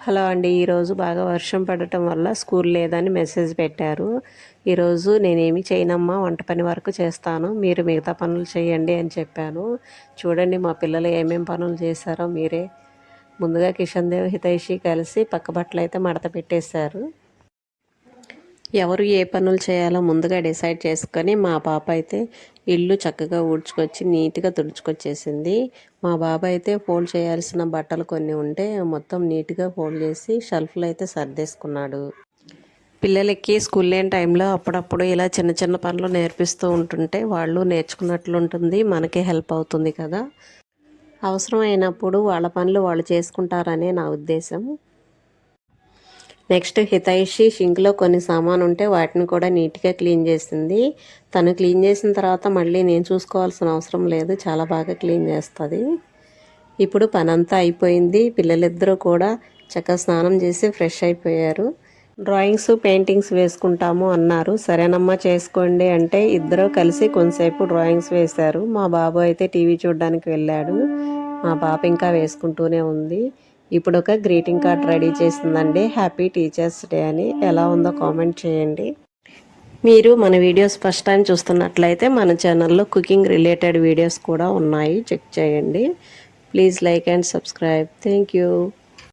Hello అండి ఈరోజు బాగా వర్షం పడటం వల్ల స్కూల్ లేదని మెసేజ్ పెట్టారు. ఈరోజు నేనేమి చేయనమ్మా వంట పని వరకు చేస్తాను. మీరు మిగతా పనులు చేయండి అని చెప్పాను. చూడండి మా పిల్లలు ఏమేం పనులు చేశారో మీరే. ముందుగా కిషన్ దేవ్ హితైషి కలిసి పక్క బట్టలు అయితే మడత పెట్టేశారు. ఎవరు ఏ పనులు చేయాలో ముందుగా డిసైడ్ చేసుకొని మా పాప అయితే ఇల్లు చక్కగా ఊడ్చుకొచ్చి నీట్గా తుడుచుకొచ్చేసింది. మా బాబాయ్ అయితే ఫోల్డ్ చేయాల్సిన బట్టలు కొన్ని ఉంటే మొత్తం నీట్గా ఫోల్డ్ చేసి షెల్ఫ్లో అయితే సర్దేసుకున్నాడు. పిల్లలకి స్కూల్ లేని టైంలో అప్పుడప్పుడు ఇలా చిన్న చిన్న పనులు నేర్పిస్తూ ఉంటుంటే వాళ్ళు నేర్చుకున్నట్లు ఉంటుంది మనకే హెల్ప్ అవుతుంది కదా. అవసరం అయినప్పుడు వాళ్ళ పనులు వాళ్ళు చేసుకుంటారనే నా ఉద్దేశం. నెక్స్ట్ హితైషి షింక్లో కొన్ని సామాన్ ఉంటే వాటిని కూడా నీట్గా క్లీన్ చేసింది. తను క్లీన్ చేసిన తర్వాత మళ్ళీ నేను చూసుకోవాల్సిన అవసరం లేదు. చాలా బాగా క్లీన్ చేస్తుంది. ఇప్పుడు పనంతా అయిపోయింది. పిల్లలిద్దరూ కూడా చక్కగా స్నానం చేసి ఫ్రెష్ అయిపోయారు. డ్రాయింగ్స్ పెయింటింగ్స్ వేసుకుంటాము అన్నారు. సరేనమ్మా చేసుకోండి అంటే ఇద్దరు కలిసి కొంతసేపు డ్రాయింగ్స్ వేశారు. మా బాబు అయితే టీవీ చూడడానికి వెళ్ళాడు. మా పాప ఇంకా వేసుకుంటూనే ఉంది. ఇప్పుడు ఒక గ్రీటింగ్ కార్డ్ రెడీ చేసిందండి. హ్యాపీ టీచర్స్ డే అని. ఎలా ఉందో కామెంట్ చేయండి. మీరు మన వీడియోస్ ఫస్ట్ టైం చూస్తున్నట్లయితే మన ఛానల్లో కుకింగ్ రిలేటెడ్ వీడియోస్ కూడా ఉన్నాయి. చెక్ చేయండి. Please like and subscribe. Thank you.